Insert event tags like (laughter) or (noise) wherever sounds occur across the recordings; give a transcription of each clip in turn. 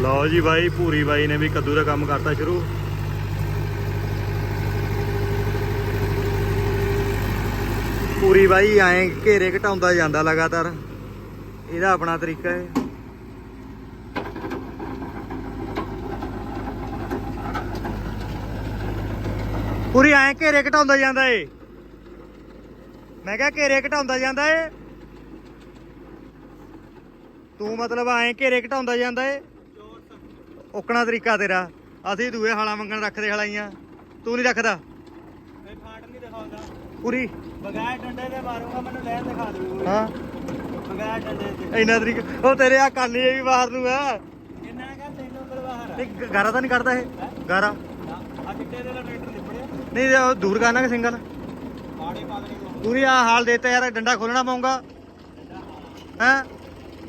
ਲਓ ਜੀ ਬਾਈ, ਭੂਰੀ ਬਾਈ ਨੇ ਵੀ ਕੱਦੂ ਦਾ ਕੰਮ ਕਰਤਾ ਸ਼ੁਰੂ। ਪੂਰੀ ਬਾਈ ਐਂ ਘੇਰੇ ਘਟਾਉਂਦਾ ਜਾਂਦਾ ਲਗਾਤਾਰ। ਇਹਦਾ ਆਪਣਾ ਤਰੀਕਾ ਹੈ। ਪੂਰੀ ਐਂ ਘੇਰੇ ਘਟਾਉਂਦਾ ਜਾਂਦਾ ਏ। ਮੈਂ ਕਿਹਾ ਘੇਰੇ ਘਟਾਉਂਦਾ ਜਾਂਦਾ ਏ। ਤੂੰ ਮਤਲਬ ਐਂ ਘੇਰੇ ਘਟਾਉਂਦਾ ਜਾਂਦਾ ਏ। ਓਕਣਾ ਤਰੀਕਾ ਤੇਰਾ। ਅਸੀਂ ਦੂਏ ਹਾਲਾ ਮੰਗਣ ਰੱਖਦੇ ਹਲਾਈਆਂ। ਤੂੰ ਨਹੀਂ ਰੱਖਦਾ। ਮੈਂ ਫਾਟ ਨਹੀਂ ਦਿਖਾਉਂਦਾ। ਪੂਰੀ। ਬਗੈਰ ਡੰਡੇ ਦੇ ਮਾਰੂੰਗਾ ਮੈਨੂੰ ਲੈਣ ਦਿਖਾ ਦੇ ਹਾਂ। ਬਗੈਰ ਡੰਡੇ ਦੇ। ਇੰਨਾ ਤਰੀਕਾ। ਉਹ ਤੇਰੇ ਆ ਕੰਨ ਜੇ ਵੀ ਬਾਹਰ ਨੂੰ ਆ। ਕਿੰਨਾ ਕਾ ਤੈਨੂੰ ਬਲਵਾਹਰ ਨਹੀਂ ਗਾਰਾ ਤਾਂ ਨਹੀਂ ਕੱਢਦਾ ਇਹ। ਗਾਰਾ। ਆ ਚਿੱਟੇ ਦੇ ਟਰੈਕਟਰ ਨਿਪੜਿਆ? ਨਹੀਂ ਉਹ ਦੂਰ ਕਰਨਾ ਕਿ ਸਿੰਗਲ? ਆੜੇ ਪਾਗਲੇ ਪੂਰੀ ਆ ਹਾਲ ਦੇਤਾ ਯਾਰ ਡੰਡਾ ਖੋਲਣਾ ਪਊਗਾ। ਹੈ।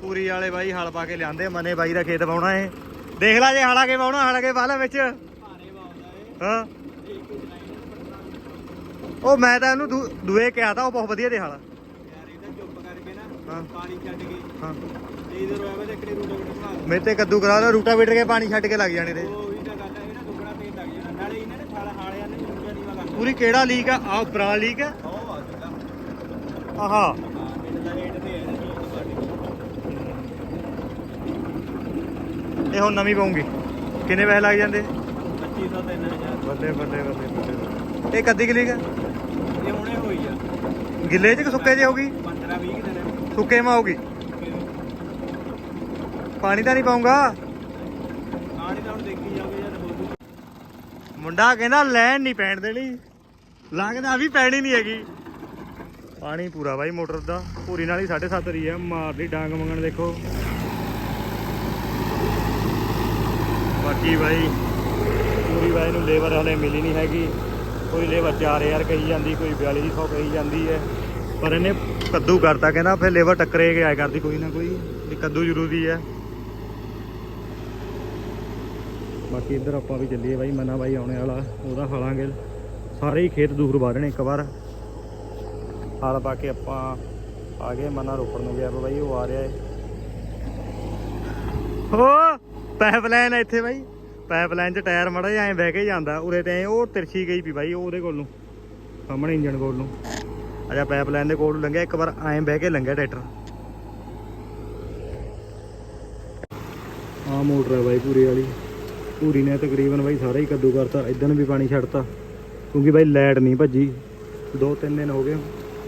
ਪੂਰੀ ਵਾਲੇ ਬਾਈ ਹਲ ਪਾ ਕੇ ਲਿਆਂਦੇ ਮਨੇ ਬਾਈ ਦਾ ਖੇਤ ਪਾਉਣਾ ਏ ਦੇਖ ਲੈ ਜੇ ਹਾਲਾ ਕੇ ਪਾਉਣਾ ਹਾਲਾ ਕੇ ਪਾ ਲੈ ਵਿੱਚ। ਹਾਂ। ਉਹ ਮੈਂ ਤਾਂ ਇਹਨੂੰ ਦੂਏ ਕਿਹਾ ਤਾਂ ਉਹ ਬਹੁਤ ਵਧੀਆ ਦੇ ਹਾਲ। ਮੇਰੇ ਤੇ ਕੱਦੂ ਕਰਾ ਲਓ ਰੂਟਾ ਵੀਟਰ ਕੇ ਪਾਣੀ ਛੱਡ ਕੇ ਲੱਗ ਜਾਣੇ ਤੇ। ਪੂਰੀ ਕਿਹੜਾ ਲੀਕ ਆ? ਆ ਬਰਾ ਲੀਕ ਆ? ਆਹਾ ਹਾਂ ਇਹਨਾਂ ਦਾ ਰੇਟ ਤੇ ਹੈ ਨਾ ਜੋ ਸਾਡੇ ਇਹ ਹੁਣ ਨਵੀਂ ਪਾਉਂਗੀ ਕਿੰਨੇ ਪੈਸੇ ਲੱਗ ਜਾਂਦੇ? 2500 ਤੇ 3000 ਬੱਲੇ ਬੱਲੇ ਬੱਲੇ ਬੱਲੇ ਇਹ ਕੱਦੀ ਕਿ? ਲੀਕ ਆ ਇਹ ਹੁਣੇ ਹੋਈ ਆ। ਗਿੱਲੇ ਚ ਕਿ ਸੁੱਕੇ ਚ ਹੋਗੀ 15 20 ਦਿਨ ਸੁੱਕੇ ਮਾ ਹੋਗੀ ਪਾਣੀ ਤਾਂ ਨਹੀਂ ਪਾਉਂਗਾ ਆਣੀ ਤਾਂ ਹੁਣ ਦੇਖੀ ਜਾਓਗੇ ਜੂ ਮੁੰਡਾ ਕਹਿੰਦਾ ਲੈਣ ਨਹੀਂ ਪੈਣ ਦੇਣੀ। ਲੱਗਦਾ ਵੀ ਪੈਣੀ ਨਹੀਂ ਹੈਗੀ। ਪਾਣੀ ਪੂਰਾ ਬਾਈ ਮੋਟਰ ਦਾ। ਪੂਰੀ ਨਾਲ ਹੀ 7.5 ਰਹੀ ਹੈ ਮਾਰਦੀ ਡਾਂਗ ਮੰਗਣ ਦੇਖੋ। ਬਾਕੀ ਬਾਈ, ਪੂਰੀ ਬਾਈ ਨੂੰ ਲੇਬਰ ਹਲੇ ਮਿਲੀ ਨਹੀਂ ਹੈਗੀ। ਕੋਈ ਲੇਬਰ 4000 ਕਹੀ ਜਾਂਦੀ, ਕੋਈ 4200 ਕਹੀ ਜਾਂਦੀ ਹੈ। ਪਰ ਇਹਨੇ ਕੱਦੂ ਕਰਤਾ, ਕਹਿੰਦਾ ਫਿਰ ਲੇਬਰ ਟੱਕਰੇ ਕੇ ਆਇਆ ਕਰਦੀ ਕੋਈ ਨਾ ਕੋਈ, ਵੀ ਕੱਦੂ ਜ਼ਰੂਰੀ ਹੈ। ਬਾਕੀ ਇੱਧਰ ਆਪਾਂ ਵੀ ਚੱਲੀਏ ਬਾਈ, ਮਨਾ ਬਾਈ ਆਉਣੇ ਵਾਲਾ, ਉਹਦਾ ਹਲਾਂਗੇ ਸਾਰੇ ਹੀ ਖੇਤ ਦੂਰ ਵਾੜਨੇ ਇੱਕ ਵਾਰ। ਹਾਲ ਪਾ ਕੇ ਆਪਾਂ ਆ ਗਏ, ਮਨਾ ਰੋਪੜ ਨੂੰ ਗਿਆ ਬਾਈ, ਉਹ ਆ ਰਿਹਾ ਹੈ। ਹੋ ਪਾਈਪਲਾਈਨ ਆ ਇੱਥੇ ਬਾਈ। ਪਾਈਪਲਾਈਨ 'ਚ ਟਾਇਰ ਮੜਾ ਜਿਹਾ ਬਹਿ ਕੇ ਜਾਂਦਾ। ਉਰੇ ਤੇ ਉਹ ਤਿਰਛੀ ਗਈ ਵੀ ਬਾਈ ਉਹਦੇ ਕੋਲ। ਨੂੰ ਸਾਹਮਣੇ ਇੰਜਨ ਕੋਲ। ਨੂੰ ਅਜਾ ਪਾਈਪਲਾਈਨ ਦੇ ਕੋਲ ਲੰਘਿਆ। ਇੱਕ ਵਾਰ ਐਂ ਬਹਿ ਕੇ ਲੰਘਿਆ ਟਰੈਕਟਰ। ਆ ਮੋਟਰ ਹੈ ਬਾਈ ਪੂਰੀ ਵਾਲੀ। ਪੂਰੀ ਨੇ ਤਕਰੀਬਨ ਬਾਈ ਸਾਰਾ ਹੀ ਕੱਦੂ ਕਰਤਾ। ਇਧਰ ਨੂੰ ਵੀ ਪਾਣੀ ਛੱਡਤਾ। ਕਿਉਂਕਿ ਬਾਈ ਲਾਈਟ ਨਹੀਂ ਭੱਜੀ। ਦੋ ਤਿੰਨ ਦਿਨ ਹੋ ਗਏ।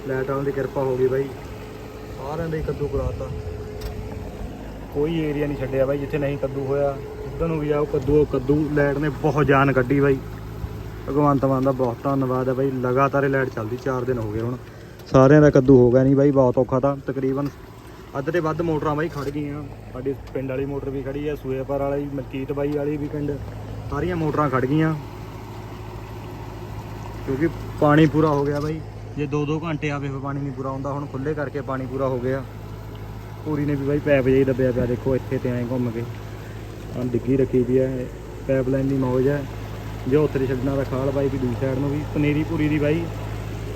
ਲਾਈਟ ਆਉਣ ਦੀ ਕਿਰਪਾ ਹੋ ਗਈ ਬਾਈ। ਸਾਰਿਆਂ ਦੇ ਹੀ ਕੱਦੂ ਕਰਾਤਾ। ਕੋਈ ਏਰੀਆ ਨਹੀਂ ਛੱਡਿਆ ਬਾਈ, ਜਿੱਥੇ ਨਹੀਂ ਕੱਦੂ ਹੋਇਆ। ਉਧਰ ਨੂੰ ਵੀ ਆਓ, ਕੱਦੂ ਕੱਦੂ ਲਾਈਟ ਨੇ ਬਹੁਤ ਜਾਨ ਕੱਢੀ ਬਾਈ। ਭਗਵੰਤ ਮਾਨ ਦਾ ਬਹੁਤ ਧੰਨਵਾਦ ਹੈ ਬਾਈ। ਲਗਾਤਾਰ ਇਹ ਲਾਈਟ ਚੱਲਦੀ 4 ਦਿਨ ਹੋ ਗਏ ਹੁਣ। ਸਾਰਿਆਂ ਦਾ ਕੱਦੂ ਹੋ ਗਿਆ ਨਹੀਂ ਬਾਈ, ਬਹੁਤ ਔਖਾ ਤਾਂ। ਤਕਰੀਬਨ ਅੱਧ ਤੇ ਵੱਧ ਮੋਟਰਾਂ ਬਾਈ ਖੜ ਗਈਆਂ। ਸਾਡੀ ਪਿੰਡ ਵਾਲੀ ਮੋਟਰ ਵੀ ਖੜੀ ਹੈ ਸੂਏਪਰ ਵਾਲੀ, ਮਲਕੀਤ ਬਾਈ ਵਾਲੀ ਵੀ ਪਿੰਡ। ਸਾਰੀਆਂ ਮੋਟਰਾਂ ਖੜ ਗਈਆਂ। ਕਿਉਂਕਿ ਪਾਣੀ ਪੂਰਾ ਹੋ ਗਿਆ ਬਾਈ। ਜੇ 2-2 ਘੰਟੇ ਆਵੇ, ਫਿਰ ਪਾਣੀ ਨਹੀਂ ਪੂਰਾ ਹੁੰਦਾ। ਹੁਣ ਖੁੱਲੇ ਕਰਕੇ ਪਾਣੀ ਪੂਰਾ ਹੋ ਗਿਆ। ਪੂਰੀ ਨੇ ਵੀ ਬਾਈ ਪੈਪ ਜਿਹੀ ਦੱਬਿਆ ਪਿਆ, ਦੇਖੋ ਇੱਥੇ ਤੇ ਐਂ ਘੁੰਮ ਕੇ। ਆ ਡਿੱਗੀ ਰੱਖੀ ਵੀ ਹੈ ਪੈਪ ਪਾਈਪਲਾਈਨ ਦੀ ਮੌਜ ਹੈ। ਜੋ ਉੱਥੇ ਛੱਡਣਾ ਦਾ ਖਾਲ ਬਾਈ ਵੀ ਦੂਜੀ ਸਾਈਡ ਨੂੰ ਵੀ, ਪਨੀਰੀ ਪੂਰੀ ਦੀ ਬਾਈ।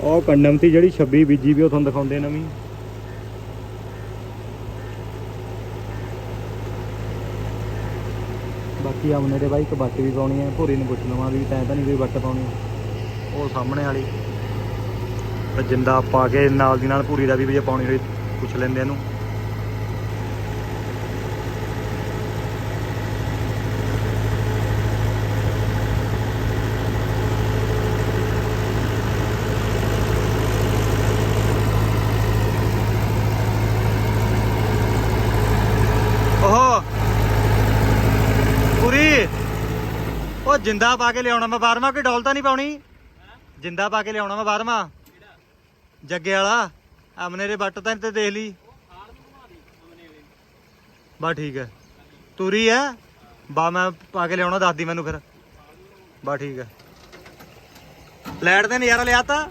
ਉਹ ਕੰਡਮ ਸੀ ਜਿਹੜੀ 26 ਬੀਜੀ ਵੀ ਉਹ ਤੁਹਾਨੂੰ ਦਿਖਾਉਂਦੇ ਨਵੀਂ। ਬਾਕੀ ਆਮਨੇ ਦੇ ਬਾਈ ਇੱਕ ਬੱਟ ਵੀ ਪਾਉਣੀ ਹੈ, ਭੋਰੀ ਨੂੰ ਪੁੱਛ ਲਵਾਂ ਵੀ ਤੈਂ ਤਾਂ ਨਹੀਂ ਕੋਈ ਬੱਟ ਪਾਉਣੀ। ਉਹ ਸਾਹਮਣੇ ਵਾਲੀ। ਜਿੰਦਾ ਪਾ ਕੇ ਨਾਲ ਦੀ ਨਾਲ ਭੂਰੀ ਦਾ ਵੀ ਵੀ ਜੇ ਪਾਉਣੀ ਹੋਈ, ਪੁੱਛ ਲੈਂਦੇ ਇਹਨੂੰ ਓਹੋ ਪੂਰੀ ਉਹ ਜਿੰਦਾ ਪਾ ਕੇ ਲਿਆਉਣਾ ਮੈਂ ਬਾਰਮਾ ਕੋਈ ਡੋਲ ਤਾਂ ਨਹੀਂ ਪਾਉਣੀ? ਜਿੰਦਾ ਪਾ ਕੇ ਲਿਆਉਣਾ ਮੈਂ ਬਾਰਮਾ ਜੱਗੇ ਵਾਲਾ ਅਮਨੇ ਦੇ ਬੱਟ ਤਾਂ ਤੇ ਦੇਖ ਲਈ। ਬਾ ਠੀਕ ਹੈ। ਤੁਰੀ ਹੈ? ਬਾ ਮੈਂ ਪਾ ਕੇ ਲਿਆਉਣਾ ਦੱਸਦੀ ਮੈਨੂੰ ਫਿਰ। ਬਾ ਠੀਕ ਹੈ। ਲਾਈਟ ਤੇ ਨਜ਼ਾਰਾ ਲਿਆ ਤਾ।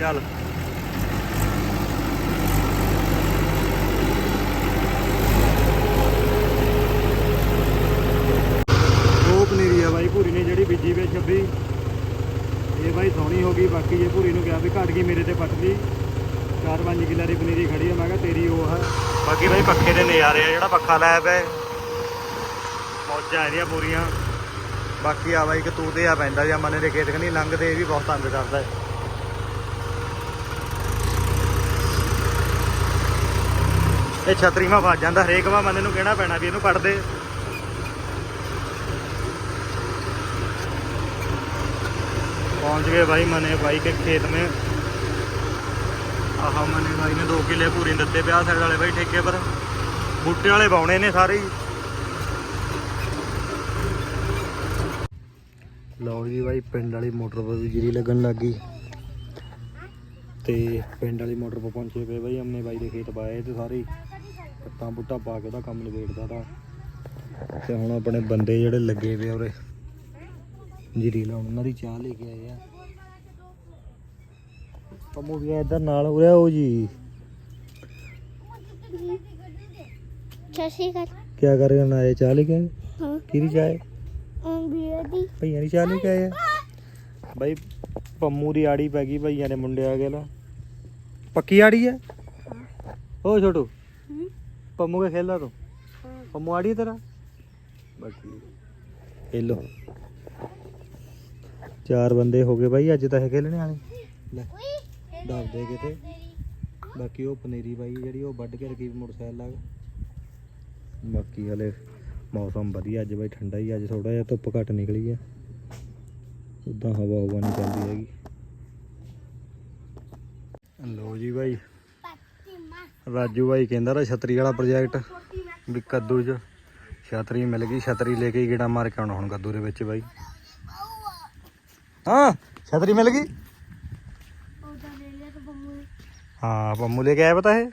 ਚੱਲ ਉਹ ਪਨੀਰੀ ਆ ਬਾਈ ਭੂਰੀ ਨੇ ਜਿਹੜੀ ਬੀਜੀ ਵੇ 26 ਇਹ ਬਾਈ ਸੋਹਣੀ ਹੋ ਗਈ ਬਾਕੀ ਇਹ ਭੂਰੀ ਨੂੰ ਕਿਹਾ ਵੀ ਘਟ ਗਈ ਮੇਰੇ ਤੇ ਪੱਟ ਲਈ 4-5 ਕਿੱਲਾ ਦੀ ਪਨੀਰੀ ਖੜੀ ਆ ਮੈਂ ਕਿਹਾ ਤੇਰੀ ਉਹ ਹੈ ਬਾਕੀ ਬਾਈ ਪੱਖੇ ਦੇ ਨਜ਼ਾਰੇ ਆ ਜਿਹੜਾ ਪੱਖਾ ਲਾਇਆ ਪਿਆ ਮੌਜਾਂ ਇਹਦੀਆਂ ਪੂਰੀਆਂ। ਬਾਕੀ ਆ ਬਾਈ ਕਿ ਤੂੰ ਤੇ ਆ ਪੈਂਦਾ ਜਾਂ ਮਨੇ ਦੇ ਖੇਤ ਕਨੀ ਲੰਘਦੇ ਇਹ ਵੀ ਬਹੁਤ ਤੰਗ ਕਰਦਾ ਹੈ। ਇਹ ਛਤਰੀ ਮਾ ਵੱਜ ਜਾਂਦਾ ਹਰੇਕ ਵਾ ਮਨੇ ਨੂੰ ਕਹਿਣਾ ਪੈਣਾ ਵੀ ਇਹਨੂੰ ਕੱਢ ਦੇ। पहुंच गए भाई मने भाई के खेत में ਆਹ ਮਨੇ ਭਾਈ ਨੇ 2 ਕਿੱਲੇ ਪੂਰੀ ਦਿੱਤੇ ਪਿਆ ਸਾਈਡ ਵਾਲੇ ਬਾਈ ਠੇਕੇ ਪਰ ਬੂਟੇ ਵਾਲੇ ਬਾਉਣੇ ਨੇ ਸਾਰੇ ਹੀ ਲਓ ਜੀ ਭਾਈ ਪਿੰਡ ਵਾਲੀ ਮੋਟਰ 'ਤੇ ਵੀ ਜੀਰੀ ਲੱਗਣ ਲੱਗ ਗਈ ਤੇ ਪਿੰਡ ਵਾਲੀ ਮੋਟਰ 'ਤੇ ਪਹੁੰਚੇ ਪਏ ਭਾਈ ਅੰਮੇ ਬਾਈ ਦੇ ਖੇਤ ਪਾਏ ਤੇ ਸਾਰੇ ਹੀ ਪੱਤਾਂ ਬੁੱਟਾ ਪਾ ਕੇ ਉਹਦਾ ਕੰਮ ਨਿਬੇੜਦਾ ਤਾਂ ਤੇ ਹੁਣ ਆਪਣੇ ਬੰਦੇ ਜਿਹੜੇ ਲੱਗੇ ਪਏ ਉਰੇ ਜੀਰੀ ਲਾਉਣ ਉਹਨਾਂ ਦੀ ਚਾਹ ਲੈ ਕੇ ਆਏ ਆ। ਪੰਮੂ ਵੀ ਇੱਧਰ ਨਾਲ ਉਰੇ ਉਹ ਜੀ। ਸ਼੍ਰੀ ਅਕਾਲ ਕੀ ਕਰ ਰਹੇ ਹੋ ਚਾਹ ਲੈ ਕੇ ਆਏ? ਹਾਂ। ਕਿਹਦੀ ਚਾਹ ਹੈ? ਭਈਆਂ ਦੀ ਚਾਹ ਲੈ ਕੇ ਆਏ ਆ? ਬਾਈ ਪੰਮੂ ਦੀ ਆੜੀ ਪੈ ਗਈ ਭਈਆਂ ਦੇ ਮੁੰਡੇ ਆ ਗਏ ਲਾ ਪੱਕੀ ਆੜੀ ਹੈ? ਓ ਛੋਟੂ? ਹੂੰ। ਪੰਮੂ ਕੇ ਖੇਲਦਾ ਤੂੰ? ਪੰਮੂ ਆੜੀ ਹੈ ਤੇਰਾ? ਬਾਕੀ ਇਹ ਲੋ ਚਾਰ ਬੰਦੇ ਹੋ ਗਏ ਬਾਈ ਅੱਜ ਤਾਂ ਇਹ ਖੇਲਣੇ ਵਾਲੇ ਲੈ ਦੱਸ ਦੇ ਕਿਤੇ। ਬਾਕੀ ਉਹ ਪਨੀਰੀ ਬਾਈ ਜਿਹੜੀ ਉਹ ਵੱਢ ਕੇ ਰਕੀ ਮੋਟਰਸਾਈਕਲ ਲਾ ਕੇ। ਬਾਕੀ ਹਲੇ ਮੌਸਮ ਵਧੀਆ ਅੱਜ ਬਾਈ ਠੰਡਾ ਹੀ ਅੱਜ ਥੋੜਾ ਜਿਹਾ ਧੁੱਪ ਘੱਟ ਨਿਕਲੀ ਆ। ਉਦਾਂ ਹਵਾ ਹਵਾ ਨਹੀਂ ਚੱਲਦੀ ਹੈਗੀ। ਲੋ ਜੀ ਬਾਈ। ਰਾਜੂ ਬਾਈ ਕਹਿੰਦਾ ਰਾ ਛਤਰੀ ਵਾਲਾ ਪ੍ਰੋਜੈਕਟ ਵੀ ਕੱਦੂ ਚ। ਛਤਰੀ ਮਿਲ ਗਈ ਛਤਰੀ ਲੈ ਕੇ ਗੇੜਾ ਮਾਰ ਕੇ ਆਉਣਾ ਹੁਣ ਕੱਦੂ ਦੇ ਵਿੱਚ ਬਾਈ। ਹਾਂ ਛਤਰੀ ਮਿਲ ਗਈ ਉਹਦਾ ਲੈ ਲਿਆ ਤਾਂ ਬੰਮੂ ਨੇ। ਹਾਂ ਪੰਮੂ ਲੈ ਕੇ ਆਇਆ ਪਤਾ ਇਹ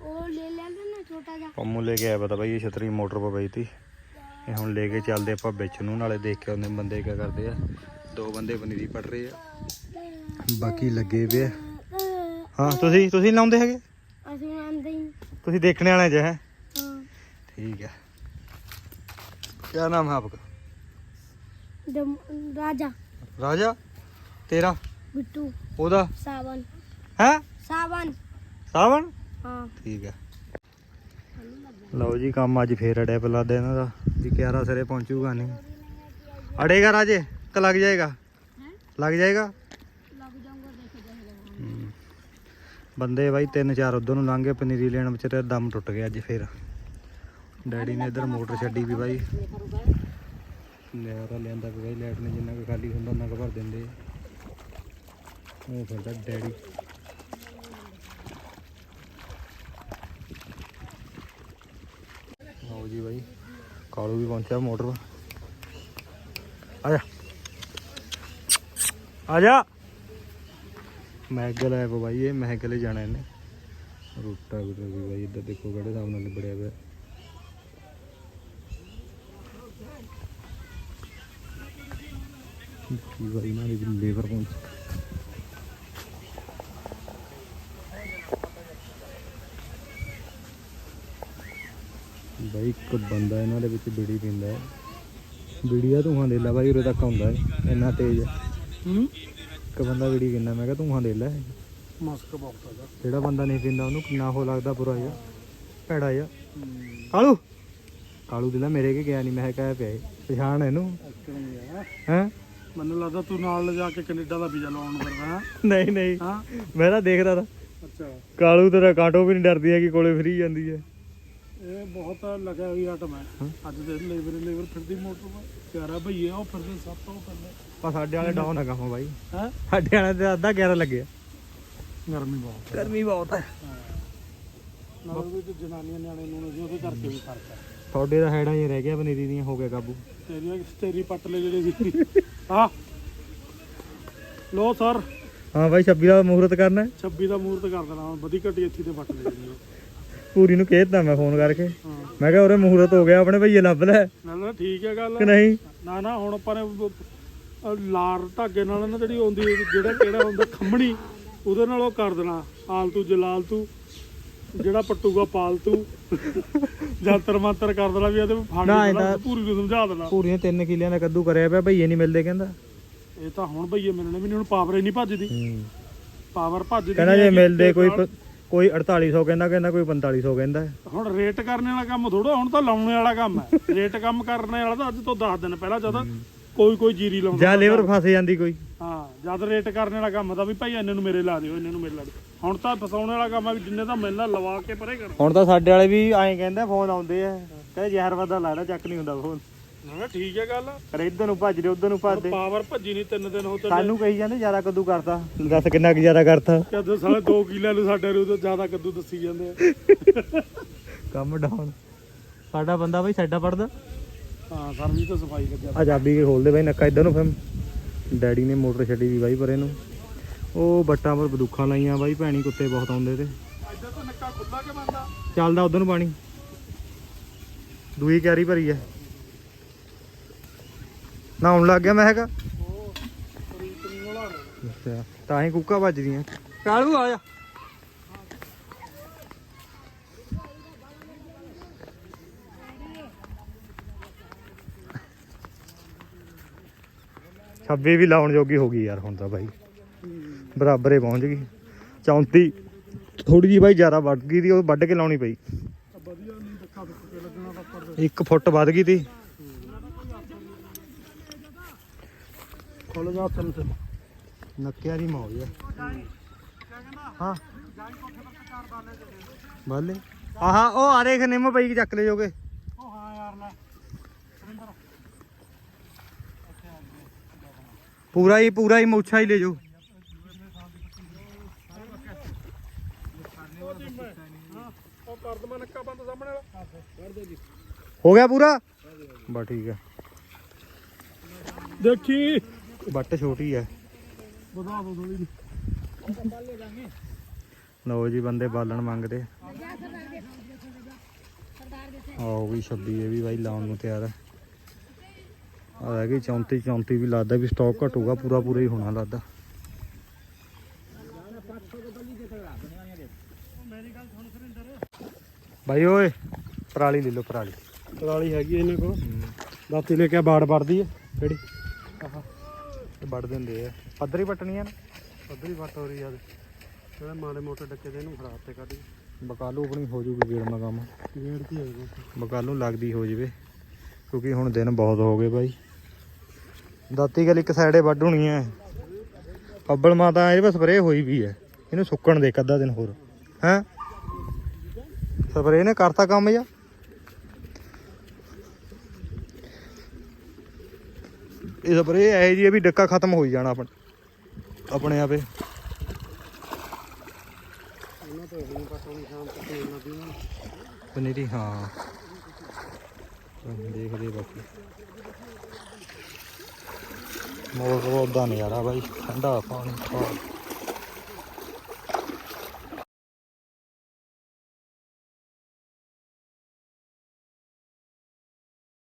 ਉਹ ਲੈ ਲਿਆ ਤਾਂ ਨਾ ਛੋਟਾ ਜਿਹਾ ਪੰਮੂ ਲੈ ਕੇ ਆਇਆ ਪਤਾ ਬਾਈ ਇਹ ਛਤਰੀ ਮੋਟਰ ਪਾ ਪਈ ਤੀ ਇਹ ਹੁਣ ਲੈ ਕੇ ਚੱਲਦੇ ਆਪਾਂ ਵਿੱਚ ਨੂੰ ਨਾਲੇ ਦੇਖ ਕੇ ਉਹਨੇ ਬੰਦੇ ਕੀ ਕਰਦੇ ਆ ਦੋ ਬੰਦੇ ਪਨੀਰੀ ਪੜ ਰਹੇ ਆ ਬਾਕੀ ਲੱਗੇ ਪਏ ਆ ਹਾਂ ਤੁਸੀਂ ਤੁਸੀਂ ਨੀ ਲਾਉਂਦੇ ਹੈਗੇ ਅਸੀਂ ਆਂਦੇ ਹੀ ਤੁਸੀਂ ਦੇਖਣੇ ਵਾਲੇ ਜੇ ਹੈ ਹਾਂ ठीक है क्या नाम है आपका ਦਮ ਰਾਜਾ ਰਾਜਾ ਤੇਰਾ? ਬਿੱਟੂ। ਉਹਦਾ? ਸਾਵਨ ਹੈ? ਸਾਵਨ ਸਾਵਨ ਹਾਂ। ਠੀਕ ਹੈ। ਲਓ ਜੀ ਕੰਮ ਅੱਜ ਫੇਰ ਅੜਿਆ ਪਿਆ ਲੱਗਦਾ ਇਹਨਾਂ ਦਾ ਵੀ ਕਿਆਰਾ ਸਰੇ ਪਹੁੰਚੂਗਾ ਨਹੀਂ। ਅੜੇਗਾ ਰਾਜੇ ਕਿ ਲੱਗ ਜਾਏਗਾ? ਲੱਗ ਜਾਏਗਾ? ਬੰਦੇ ਬਾਈ ਤਿੰਨ ਚਾਰ ਉਧਰ ਨੂੰ ਲੰਘੇ ਪਨੀਰੀ ਲੈਣ ਵਿਚ ਦਮ ਟੁੱਟ ਗਿਆ ਅੱਜ ਫੇਰ। ਡੈਡੀ ਨੇ ਇਧਰ ਮੋਟਰ ਛੱਡੀ ਵੀ ਬਾਈ। ਲਿਆਰਾ ਲਿਆਂਦਾ ਵੀ ਬਾਈ ਲਾਈਟ ਨੇ ਜਿੰਨਾ ਕੁ ਖਾਲੀ ਹੁੰਦਾ ਉਹਨਾਂ ਕੁ ਭਰ ਦਿੰਦੇ ਆ। ਉਹ ਫਿਰਦਾ ਡੈਡੀ। ਲਓ ਜੀ ਬਾਈ, ਕਾਲੂ ਵੀ ਪਹੁੰਚਿਆ ਮੋਟਰ ਆ ਜਾ। ਆ ਜਾ। ਮੈਗਲ ਹੈ ਬਾਈ, ਇਹ ਮੈਗਲ ਜਾਣਾ ਇਹਨੇ। ਰੂਟਾ ਵੀ ਬਾਈ, ਇੱਧਰ ਦੇਖੋ ਕਿਹੜੇ ਹਿਸਾਬ ਨਾਲ ਲਿਬੜਿਆ ਪਿਆ। ਕੀ ਬਾਈ ਨਾਲ ਵੀ ਲੇਬਰ ਪਹੁੰਚ ਬਾਈ ਇੱਕ ਬੰਦਾ ਇਹਨਾਂ ਦੇ ਵਿੱਚ ਬੀੜੀ ਪੀਂਦਾ ਹੈ। ਦਾ ਧੂੰਆਂ ਦੇ ਲੈ ਬਾਈ ਉਰੇ ਤੱਕ ਆਉਂਦਾ ਹੈ। ਇੰਨਾ ਤੇਜ਼ ਹੈ। ਹੂੰ? ਇੱਕ ਬੰਦਾ ਬੀੜੀ ਪੀਂਦਾ ਮੈਂ ਕਿਹਾ ਧੂੰਆਂ ਦੇ ਲੈ ਮਸਕ ਬਹੁਤ ਜਿਹੜਾ ਬੰਦਾ ਨਹੀਂ ਪੀਂਦਾ ਉਹਨੂੰ ਕਿੰਨਾ ਹੋ ਲੱਗਦਾ ਬੁਰਾ ਜਿਹਾ। ਭੈੜਾ ਜਿਹਾ। ਕਾਲੂ? ਕਾਲੂ ਦੇ ਲੈ ਮੇਰੇ ਕੇ ਗਿਆ ਨਹੀਂ ਮੈਂ ਕਿਹਾ ਪਿਆ। ਪਛਾਣ ਇਹਨੂੰ। ਹੈ? ਮੈਨੂੰ ਲੱਗਦਾ ਤੂੰ ਨਾਲ ਲਿਜਾ ਕੇ ਕੈਨੇਡਾ ਦਾ ਵੀਜ਼ਾ ਲਵਾਉਣ ਹੈਂ? ਨਹੀਂ ਨਹੀਂ। ਹਾਂ? ਮੈਂ ਤਾਂ ਦੇਖਦਾ ਤਾਂ। ਅੱਛਾ। ਕਾਲੂ ਤੇਰਾ ਕਾਟੋ ਵੀ ਨਹੀਂ ਡਰਦੀ ਹੈ ਕਿ ਕੋਲੇ ਫਰੀ ਜਾਂਦੀ ਹੈ। ਇਹ ਬਹੁਤ ਲੱਗਿਆ ਹੋਈ ਆਟਮ ਹੈ। ਅੱਜ ਦੇ ਲੇਬਰ ਲੇਬਰ ਫਿਰਦੀ ਮੋਟਰ ਪਰ ਪਿਆਰਾ ਭਈਏ ਉਹ ਫਿਰਦੇ ਸਭ ਤੋਂ ਫਿਰਦੇ। ਪਰ ਸਾਡੇ ਵਾਲੇ ਡਾਊਨ ਆ ਕੰਮ ਬਾਈ। ਹੈ? ਸਾਡੇ ਵਾਲੇ ਤੇ ਅੱਧਾ 11 ਲੱਗਿਆ ਗਰਮੀ ਬਹੁਤ ਹੈ। ਗਰਮੀ ਬਹੁਤ ਹੈ। ਨਾਲ ਵੀ ਤੇ ਜਨਾਨੀਆਂ ਨਿਆਣੇ ਨੂੰ ਜੀ ਉਹਦੇ ਕਰਕੇ ਵੀ ਫ਼ਰਕ ਹੈ। ਤੁਹਾਡੇ ਦਾ ਹੈਡਾਂ ਹੀ ਰਹਿ ਗਿਆ ਪਨੀਰੀ ਦੀਆਂ ਹੋ ਗਿਆ ਕਾਬੂ। ਤੇਰੀਆਂ ਤੇਰੀ ਪੱਟ ਲੈ ਜਿਹੜੇ ਸੀ। ਹਾਂ। ਲੋ ਸਰ। ਹਾਂ ਬਾਈ 26 ਦਾ ਮੂਹਰਤ ਕਰਨਾ ਹੈ। 26 ਦਾ ਮੂਰਤ ਕਰ ਦੇਣਾ ਹੁਣ ਵਧੀ ਘਟੀ ਇੱਥੇ ਤੇ ਪੱਟ ਲੈ ਜਿਹੜੀ ਪੂਰੀ ਨੂੰ ਕਹਿਤਾ ਮੈਂ ਫੋਨ ਕਰਕੇ। ਹਾਂ। ਮੈਂ ਕਿਹਾ ਉਰੇ ਮੂਹਰਤ ਹੋ ਗਿਆ ਆਪਣੇ ਭਈਏ ਲੱਭ ਲੈ। ਨਾ ਨਾ ਠੀਕ ਹੈ ਗੱਲ। ਕਿ ਨਹੀਂ? ਨਾ ਨਾ ਹੁਣ ਆਪਾਂ ਨੇ ਉਹ- ਉਹ ਲਾਰ ਧਾਗੇ ਨਾਲ ਨਾ ਜਿਹੜੀ ਆਉਂਦੀ ਜਿਹੜਾ ਕਿਹੜਾ ਹੁੰਦਾ ਖੰਮਣੀ ਉਹਦੇ ਨਾਲ ਉਹ ਕਰ ਦੇਣਾ ਆਲਤੂ ਜਲਾਲਤੂ। ਜਿਹੜਾ ਪੱਟੂਗਾ ਪਾਲਤੂ। ਜੰਤਰ ਮੰਤਰ ਕਰ ਦੇਣਾ ਵੀ ਇਹਦੇ ਫਾੜੀ ਨਾ, ਦੇਣਾ, ਪੂਰੀ ਨੂੰ ਸਮਝਾ ਦੇਣਾ। ਪੂਰੀਆਂ 3 ਕਿੱਲਿਆਂ ਦਾ ਕੱਦੂ ਕਰਿਆ ਪਿਆ ਭਈਏ ਨਹੀਂ ਮਿਲਦੇ ਕਹਿੰਦਾ। ਇਹ ਤਾਂ ਹੁਣ ਭਈਏ ਮਿਲਣੇ ਵੀ ਨਹੀਂ ਹੁਣ ਪਾਵਰ ਹੀ ਨਹੀਂ ਭੱਜਦੀ ਪਾਵਰ ਭੱਜ ਦੀ ਕਹਿੰਦਾ ਜੇ ਮਿਲਦੇ ਕੋਈ ਪ- ਕੋਈ 4800 ਕਹਿੰਦਾ ਕਹਿੰਦਾ ਕੋਈ 4500 ਕਹਿੰਦਾ। ਹੁਣ ਰੇਟ ਕਰਨੇ ਵਾਲਾ ਕੰਮ ਥੋੜਾ ਹੁਣ ਤਾਂ ਲਾਉਣੇ ਵਾਲਾ ਕੰਮ ਹੈ। (laughs) ਰੇਟ ਕੰਮ ਕਰਨੇ ਵਾਲਾ ਤਾਂ ਅੱਜ ਤੋਂ 10 ਦਿਨ ਪਹਿਲਾਂ ਜਦ ਕੋਈ ਕੋਈ ਜੀਰੀ ਲਾਉਂਦਾ ਜਾਂ ਲੇਬਰ ਫਸ ਜਾਂਦੀ ਕੋਈ। ਹਾਂ ਜਦ ਰੇਟ ਕਰਨੇ ਵਾਲਾ ਕੰਮ ਤਾਂ ਵੀ ਭਾਈ ਇੰਨੇ ਨੂੰ ਮੇਰੇ ਲਾ ਦਿਓ ਇੰਨੇ ਨੂੰ ਮੇਰੇ ਲਾ ਦਿਓ। ਹੁਣ ਤਾਂ ਫਸਾਉਣ ਵਾਲਾ ਕੰਮ ਆ ਵੀ ਜਿੰਨੇ ਦਾ ਮਿਲਣਾ ਲਵਾ ਕੇ ਪਰੇ ਕਰ। ਹੁਣ ਤਾਂ ਸਾਡੇ ਵਾਲੇ ਵੀ ਐਂ ਕਹਿੰਦੇ ਫੋਨ ਆਉਂਦੇ ਆ। ਕਹਿੰਦੇ ਜ਼ਹਿਰ ਵਦਾ ਲਾੜਾ ਚੱਕ ਨਹੀਂ ਹੁੰਦਾ ਫੋਨ ਮੈਂ ਕਿਹਾ ਠੀਕ ਹੈ ਗੱਲ। ਪਰ ਇੱਧਰ ਨੂੰ ਭੱਜਦੇ ਉੱਧਰ ਨੂੰ ਭੱਜਦੇ ਪਾਵਰ ਭੱਜੀ ਨਹੀਂ ਤਿੰਨ ਦਿਨ ਹੋ ਤੇ ਸਾਨੂੰ ਕਹੀ ਜਾਂਦੇ ਜ਼ਿਆਦਾ ਕੱਦੂ ਕਰਤਾ। ਦੱਸ ਕਿੰਨਾ ਕੁ ਜ਼ਿਆਦਾ ਕਰਤਾ। ਕਦੇ ਸਾਲੇ 2 ਕਿੱਲੇ ਨੂੰ ਸਾਡੇ ਨੂੰ ਤਾਂ ਜ਼ਿਆਦਾ ਕੱਦੂ ਦੱਸੀ ਜਾਂਦੇ ਆ। ਕੰਮ ਡਾਊਨ ਸਾਡਾ ਬੰਦਾ ਬਈ ਸਾਡਾ ਪੜਦਾ। ਹਾਂ ਤਾਂ ਸਫ਼ਾਈ ਲੱਗਿਆ। ਆ ਚਾਬੀ ਕੇ ਖੋਲਦੇ ਬਾਈ ਨੱਕਾ ਇੱਧਰ ਨੂੰ ਫਿਰ। ਡੈਡੀ ਨੇ ਮੋਟਰ ਛੱਡੀ ਦੀ ਬਾਈ ਪਰੇ ਨੂੰ। ਉਹ ਬੱਟਾਂ ਪਰ ਬਦੂਖਾਂ ਲਾਈਆਂ ਬਾਈ, ਭੈਣੀ ਕੁੱਤੇ ਬਹੁਤ ਆਉਂਦੇ ਤੇ। ਇੱਧਰ ਤਾਂ ਨੱਕਾ ਖੁੱਲਾ ਕੇ ਬੰਦਾ ਚੱਲਦਾ ਉਧਰ ਨੂੰ ਪਾਣੀ। ਦੂਈ ਕਿਆਰੀ ਭਰੀ ਐ ਨਹਾਉਣ ਲੱਗ ਗਿਆ ਮੈਂ ਹੈਗਾ। ਉਹ ਰੀਤ ਅੱਛਾ, ਤਾਂ ਹੀ ਕੁੱਕਾ ਵੱਜਦੀਆਂ। ਕਾਲੂ, ਆ ਜਾ। ਛੱਬੀ ਵੀ ਲਾਉਣ ਜੋਗੀ ਹੋ ਗਈ ਯਾਰ ਹੁਣ ਤਾਂ ਬਾਈ। ਬਰਾਬਰੇ ਪਹੁੰਚ ਗਈ। 34 ਥੋੜੀ ਜੀ ਬਾਈ ਜ਼ਿਆਦਾ ਵੱਧ ਗਈ ਦੀ ਉਹ ਵੱਢ ਕੇ ਲਾਉਣੀ ਪਈ। ਇੱਕ ਫੁੱਟ ਵੱਧ ਗਈ ਤੀ ਖੁੱਲ ਜਾ ਤਿੰਨ ਤਿੰਨ ਨੱਕਿਆ ਦੀ ਮੌਜ ਆ। ਹਾਂ। ਬਾਲੇ। ਆਹਾ, ਉਹ ਆ ਦੇਖ, ਨਿੰਮ ਪਈ ਚੱਕ ਲੈ ਜੋਗੇ? ਉਹ ਹਾਂ ਯਾਰ ਲੈ ਪੂਰਾ ਹੀ ਪੂਰਾ ਹੀ ਮੋਛਾ ਹੀ ਲੈ ਜਾਓ ਹਾਂ ਉਹ ਕਰ ਦਮਾ ਨੱਕਾ ਬੰਦ ਸਾਹਮਣੇ ਵਾਲਾ। ਕਰ ਦੇ ਜੀ। ਹੋ ਗਿਆ ਪੂਰਾ? ਬਸ ਠੀਕ ਹੈ। ਦੇਖੀ। ਬੱਟ ਛੋਟੀ ਹੈ। ਵਧਾ ਦੋ ਥੋੜੀ ਜੀ ਲਓ ਜੀ ਬੰਦੇ ਬਾਲਣ ਮੰਗਦੇ ਆਓ ਵੀ 26 ਇਹ ਵੀ ਬਾਈ ਲਾਉਣ ਨੂੰ ਤਿਆਰ ਹੈ। ਆ ਹੈਗੀ 34 34 ਵੀ ਲੱਗਦਾ ਵੀ ਸਟਾਕ ਘਟੂਗਾ ਪੂਰਾ ਪੂਰਾ ਹੀ ਹੋਣਾ ਲੱਗਦਾ ਭਾਈ ਓਏ ਪਰਾਲੀ ਲੈ ਲਓ ਪਰਾਲੀ। ਪਰਾਲੀ ਹੈਗੀ ਇਹਨਾਂ ਕੋਲ। ਦਾਤੀ ਲੈ ਕੇ ਬਾੜ ਵੜਦੀ ਹੈ ਕਿਹੜੀ? ਆਹਾ। ਵੱਢ ਦਿੰਦੇ ਆ। ਪੱਧਰੀ ਪੱਟਣੀਆਂ ਨੇ। ਅੱਧਰੀ ਵੱਟ ਹੋ ਰਹੀ ਆ ਜਿਹੜੇ ਮਾੜੇ ਮੋਟੇ ਡੱਕੇ ਦੇ ਇਹਨੂੰ ਖਰਾਬ ਤੇ ਕੱਢ ਬਕਾਲੂ ਆਪਣੀ ਹੋ ਜੂਗੀ ਗੇੜਮਾ ਕੰਮ। ਗੇੜ ਕੀ ਹੋਏਗਾ। ਬਕਾਲੂ ਲੱਗਦੀ ਹੋ ਜਵੇ। ਕਿਉਂਕਿ ਹੁਣ ਦਿਨ ਬਹੁਤ ਹੋ ਗਏ ਬਾਈ। ਦਾਤੀ ਗੱਲ ਇੱਕ ਸਾਈਡੇ ਵੱਢ ਹੋਣੀ ਐ ਅੱਬਲ ਮਾਤਾ ਇਹ ਸਪਰੇਅ ਹੋਈ ਵੀ ਐ ਇਹਨੂੰ ਸੁੱਕਣ ਦੇ ਇੱਕ ਅੱਧਾ ਦਿਨ ਹੋਰ। ਹੈ? ਸਪਰੇਅ ਨੇ ਕਰਤਾ ਕੰਮ ਜਾ ਇਹ ਸਪਰੇਅ ਐ ਜੀ ਇਹ ਵੀ ਡੱਕਾ ਖਤਮ ਹੋਈ ਜਾਣਾ ਆਪਣ ਆਪਣੇ ਆਪੇ। ਉਹਨਾਂ ਤੋਂ ਨਹੀਂ ਪਤਾ ਨਹੀਂ ਸ਼ਾਮ ਤੱਕ ਇਹਨਾਂ ਦੀ ਨਾ। ਪਨੀਰੀ ਹਾਂ। ਦੇਖਦੇ ਬਾਕੀ। ਮੋਰ ਦਾ ਨਜ਼ਾਰਾ ਬਾਈ ਠੰਡਾ ਪਾਣੀ ਠਾ